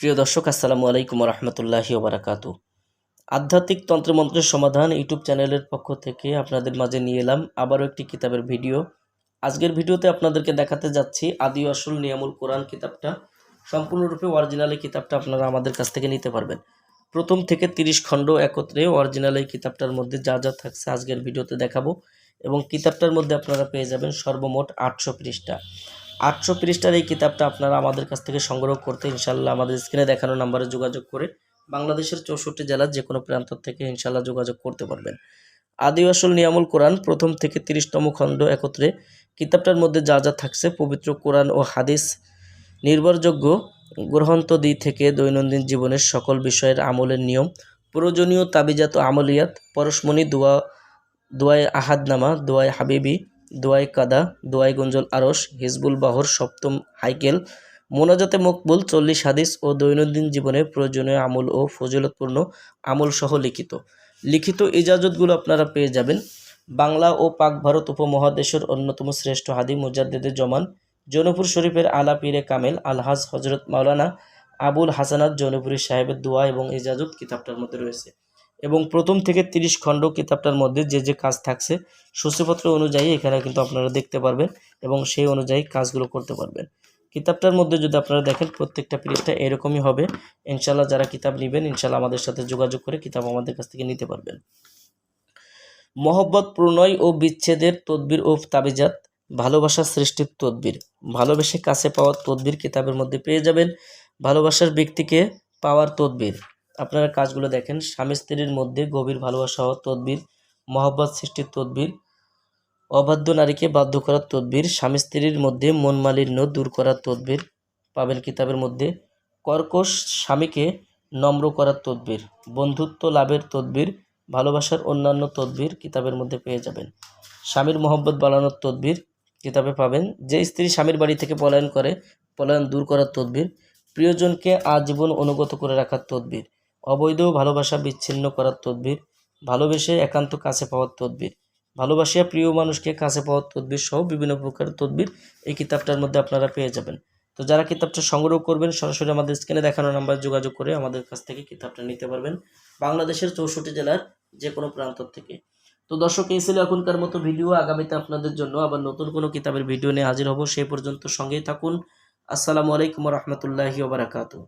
প্রিয় দর্শক, আসসালামু আলাইকুম রহমতুল্লাহি ওবরাকাত আধ্যাত্মিক তন্ত্রমন্ত্রের সমাধান ইউটিউব চ্যানেলের পক্ষ থেকে আপনাদের মাঝে নিয়ে এলাম আবারও একটি কিতাবের ভিডিও। আজকের ভিডিওতে আপনাদেরকে দেখাতে যাচ্ছি আদি আসল নিয়ামুল কোরআন কিতাবটা। সম্পূর্ণরূপে অরিজিনাল এই কিতাবটা আপনারা আমাদের কাছ থেকে নিতে পারবেন। প্রথম থেকে তিরিশ খণ্ড একত্রে অরিজিনাল এই কিতাবটার মধ্যে যা যা থাকছে আজকের ভিডিওতে দেখাবো এবং কিতাবটার মধ্যে আপনারা পেয়ে যাবেন সর্বমোট আটশো পৃষ্ঠা। আটশো পৃষ্ঠার এই কিতাবটা আপনারা আমাদের কাছ থেকে সংগ্রহ করতে ইনশাল্লাহ আমাদের স্ক্রিনে দেখানো নাম্বারে যোগাযোগ করে বাংলাদেশের চৌষট্টি জেলার যে কোনো প্রান্ত থেকে ইনশাল্লাহ যোগাযোগ করতে পারবেন। আদি আসল নিয়ামুল কোরআন প্রথম থেকে তিরিশতম খণ্ড একত্রে কিতাবটার মধ্যে যা যা থাকছে, পবিত্র কোরআন ও হাদিস, নির্ভরযোগ্য গ্রন্থদি থেকে দৈনন্দিন জীবনের সকল বিষয়ের আমলের নিয়ম, প্রয়োজনীয় তাবিজাত আমলিয়াত, পরশমণি দোয়া, দোয়ায় আহাদনামা, দোয়ায় হাবিবি দোয়াই কাদা, দোয়াই গুঞ্জল আরস, হিজবুল বাহর, সপ্তম হাইকেল, মোনাজাতে মকবুল, চল্লিশ হাদিস ও দৈনন্দিন জীবনে প্রয়োজনীয় আমল ও ফজিলতপূর্ণ আমল সহ লিখিত। লিখিত ইজাজতগুলো আপনারা পেয়ে যাবেন। বাংলা ও পাক ভারত উপমহাদেশের অন্যতম শ্রেষ্ঠ হাদি মুজাদ্দেদের জমান জৌনপুর শরীফের আলা পীরে কামেল, আলহাজ হজরত মাওলানা আবুল হাসানাত জৌনপুরী সাহেবের দোয়া এবং ইজাজত কিতাবটার মধ্যে রয়েছে। এবং প্রথম থেকে তিরিশ খণ্ড কিতাবটার মধ্যে যে যে কাজ থাকছে, সূচিপত্র অনুযায়ী এখানে কিন্তু আপনারা দেখতে পারবেন এবং সেই অনুযায়ী কাজগুলো করতে পারবেন। কিতাবটার মধ্যে যদি আপনারা দেখেন, প্রত্যেকটা পৃষ্ঠা এরকমই হবে। ইনশাল্লাহ যারা কিতাব নেবেন ইনশাল্লাহ আমাদের সাথে যোগাযোগ করে কিতাব আমাদের কাছ থেকে নিতে পারবেন। মহব্বত, প্রণয় ও বিচ্ছেদের তদবির ও তাবিজাত, ভালোবাসা সৃষ্টির তদবির। ভালোবেসে কাছে পাওয়ার তদবির কিতাবের মধ্যে পেয়ে যাবেন। ভালোবাসার ব্যক্তিকে পাওয়ার তদবির। আপনারা কাজগুলো দেখেন। স্বামী স্ত্রীর মধ্যে গভীর ভালোবাসা হওয়ার তদবির, মহব্বত সৃষ্টির তদবির, অবাধ্য নারীকে বাধ্য করার তদবির, স্বামী স্ত্রীর মধ্যে মন মালিন্য দূর করার তদবির পাবেন কিতাবের মধ্যে কর্কশ স্বামীকে নম্র করার তদবির, বন্ধুত্ব লাভের তদবির, ভালোবাসার অন্যান্য তদবির কিতাবের মধ্যে পেয়ে যাবেন। স্বামীর মহব্বত বাড়ানোর তদবির কিতাবে পাবেন। যে স্ত্রী স্বামীর বাড়ি থেকে পলায়ন করে, পলায়ন দূর করার তদবির, প্রিয়জনকে আজীবন অনুগত করে রাখার তদবির অবৈধ ভালোবাসা বিচ্ছিন্ন করার তদবির, ভালোবেসে একান্ত কাছে পাওয়ার তদবির, ভালোবাসিয়া প্রিয় মানুষকে কাছে পাওয়ার তদবির সহ বিভিন্ন প্রকারের তদবির এই কিতাবটার মধ্যে আপনারা পেয়ে যাবেন। তো যারা কিতাবটা সংগ্রহ করবেন, সরাসরি আমাদের স্ক্রিনে দেখানো নাম্বার যোগাযোগ করে আমাদের কাছ থেকে কিতাবটা নিতে পারবেন। বাংলাদেশের চৌষট্টি জেলার যে কোনো প্রান্ত থেকে। তো দর্শক, এই ছিল এখনকার মতো ভিডিও। আগামীতে আপনাদের জন্য আবার নতুন কোনো কিতাবের ভিডিও নিয়ে হাজির হব। সেই পর্যন্ত সঙ্গেই থাকুন। আসসালামু আলাইকুম রহমতুল্লাহি ওবরাকাতু